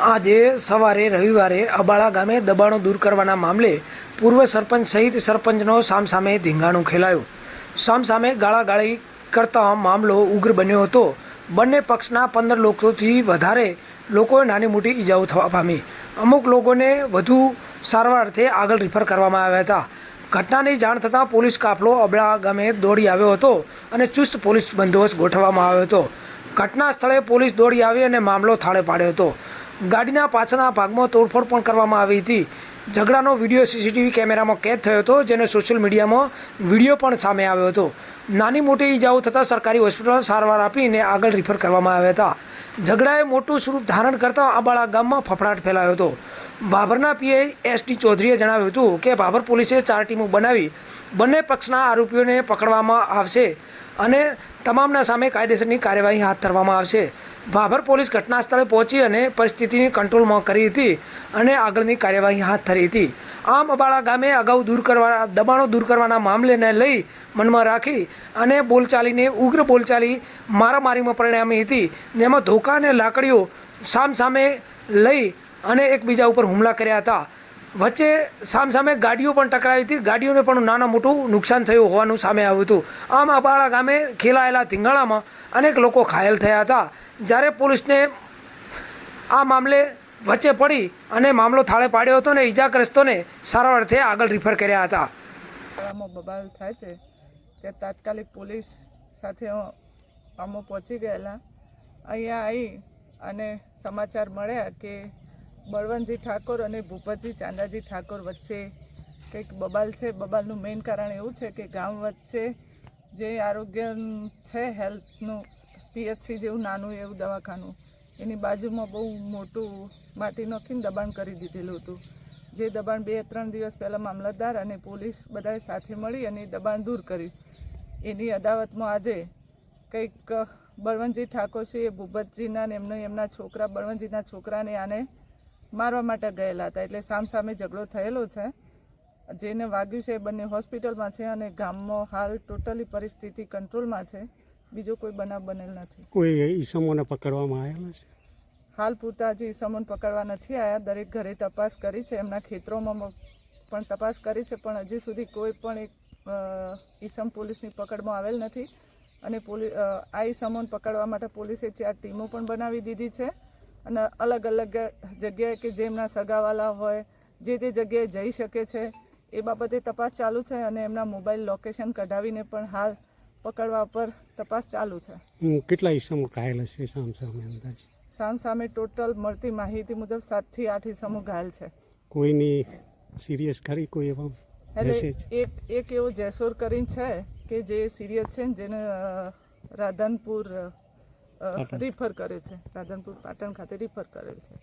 આજે સવારે, રવિવારે અબાળા ગામે દબાણો દૂર કરવાના મામલે પૂર્વ સરપંચ સહિત સરપંચનો સામસામે ધીંગાણું ખેલાયું. સામસામે ગાળાગાળી કરતા મામલો ઉગ્ર બન્યો હતો. બંને પક્ષના પંદર લોકોથી વધારે લોકોએ નાની મોટી ઈજાઓ થવા પામી. અમુક લોકોને વધુ સારવાર અર્થે આગળ રિફર કરવામાં આવ્યા હતા. ઘટનાની જાણ થતાં પોલીસ કાફલો અબળા ગામે દોડી આવ્યો હતો અને ચુસ્ત પોલીસ બંદોબસ્ત ગોઠવવામાં આવ્યો હતો. ઘટના સ્થળે પોલીસ દોડી આવી અને મામલો થાળે પાડ્યો હતો. ગાડીના પાછળના ભાગમાં તોડફોડ પણ કરવામાં આવી હતી. ઝઘડાનો વીડિયો સીસીટીવી કેમેરામાં કેદ થયો હતો, જેને સોશિયલ મીડિયામાં વીડિયો પણ સામે આવ્યો હતો. નાની મોટી ઈજાઓ થતાં સરકારી હોસ્પિટલમાં સારવાર આપીને આગળ રિફર કરવામાં આવ્યા હતા. ઝઘડાએ મોટું સ્વરૂપ ધારણ કરતા આબાળા ગામમાં ફફડાટ ફેલાયો હતો. બાબરના પીઆઈ એસ ટી ચૌધરીએ જણાવ્યું હતું કે બાબર પોલીસે ચાર ટીમો બનાવી બંને પક્ષના આરોપીઓને પકડવામાં આવશે અને તમામના સામે કાયદેસરની કાર્યવાહી હાથ ધરવામાં આવશે. ભાભર પોલીસ ઘટના સ્થળે પહોંચી અને પરિસ્થિતિને કંટ્રોલમાં કરી હતી અને આગળની કાર્યવાહી હાથ ધરી હતી. આમ અબાળા ગામે અગાઉ દૂર કરવા, દબાણો દૂર કરવાના મામલેને લઈ મનમાં રાખી અને બોલચાલીને, ઉગ્ર બોલચાલી મારામારીમાં પરિણામી હતી. જેમાં ધોકા અને લાકડીઓ સામસામે લઈ અને એકબીજા ઉપર હુમલા કર્યા હતા. વચ્ચે સામસામે ગાડીઓ પણ ટકરાવી હતી. ગાડીઓને પણ નાના મોટું નુકસાન થયું હોવાનું સામે આવ્યું હતું. આમ અબાળા ગામે ખેલાયેલા ધીંગાણામાં અનેક લોકો ઘાયલ થયા હતા. જ્યારે પોલીસને આ મામલે વચ્ચે પડી અને મામલો થાળે પાડ્યો હતો અને ઈજાગ્રસ્તોને સારા અર્થે આગળ રિફર કર્યા હતા. બબાલ થાય છે તે તાત્કાલિક પોલીસ સાથે અમો પહોંચી ગયેલા. અહીંયા આવી અને સમાચાર મળ્યા કે બળવંતજી ઠાકોર અને ભૂપતજી ચાંદાજી ઠાકોર વચ્ચે કંઈક બબાલ છે. બબાલનું મેઇન કારણ એવું છે કે ગામ વચ્ચે જે આરોગ્ય છે હેલ્થનું પીએચસી જેવું નાનું એવું દવાખાનું એની બાજુમાં બહુ મોટું માટી નાખીને દબાણ કરી દીધેલું હતું. જે દબાણ બે ત્રણ દિવસ પહેલાં મામલતદાર અને પોલીસ બધાએ સાથે મળી અને દબાણ દૂર કર્યું. એની અદાવતમાં આજે કંઈક બળવંતજી ઠાકોર છે, એ ભૂપતજીના ને એમનો એમના છોકરા, બળવંતજીના છોકરાને આને મારવા માટે ગયેલા હતા. એટલે સામસામે ઝઘડો થયેલો છે. જેને વાગ્યું છે એ બંને હોસ્પિટલમાં છે અને ગામમાં હાલ ટોટલી પરિસ્થિતિ કંટ્રોલમાં છે. બીજો કોઈ બનાવ બનેલ નથી. કોઈ ઈસમોને પકડવામાં આવેલા છે? હાલ પૂરતા હજી ઈસમોને પકડવા નથી આવ્યા દરેક ઘરે તપાસ કરી છે. એમના ખેતરોમાં પણ તપાસ કરી છે પણ હજી સુધી કોઈ પણ એક ઈસમ પોલીસની પકડમાં આવેલ નથી. અને પોલી અ, આ ઈસમોને પકડવા માટે પોલીસે ચાર ટીમો પણ બનાવી દીધી છે. અને અલગ અલગ જગ્યાએ કે જેમના સગાવાલા હોય જે જે જગ્યાએ જઈ શકે છે એ બાબતે તપાસ ચાલુ છે અને એમના મોબાઈલ લોકેશન કઢાવીને પણ હાલ પકડવા પર તપાસ ચાલુ છે. કેટલા ઈસમો ઘાયલ હશે સામ સામે અંદાજે? સામ સામે ટોટલ મળતી માહિતી મુજબ સાતથી આઠ ઈસમો ઘાયલ છે. કોઈની સિરિયસ ખરી કોઈ એવા એટલે એક એક એવો જેસોર કરીને છે કે જે સિરિયસ છે ને જેને રાધનપુર રિફર કરે છે. રાધનપુર પાટણ ખાતે રિફર કરેલ છે.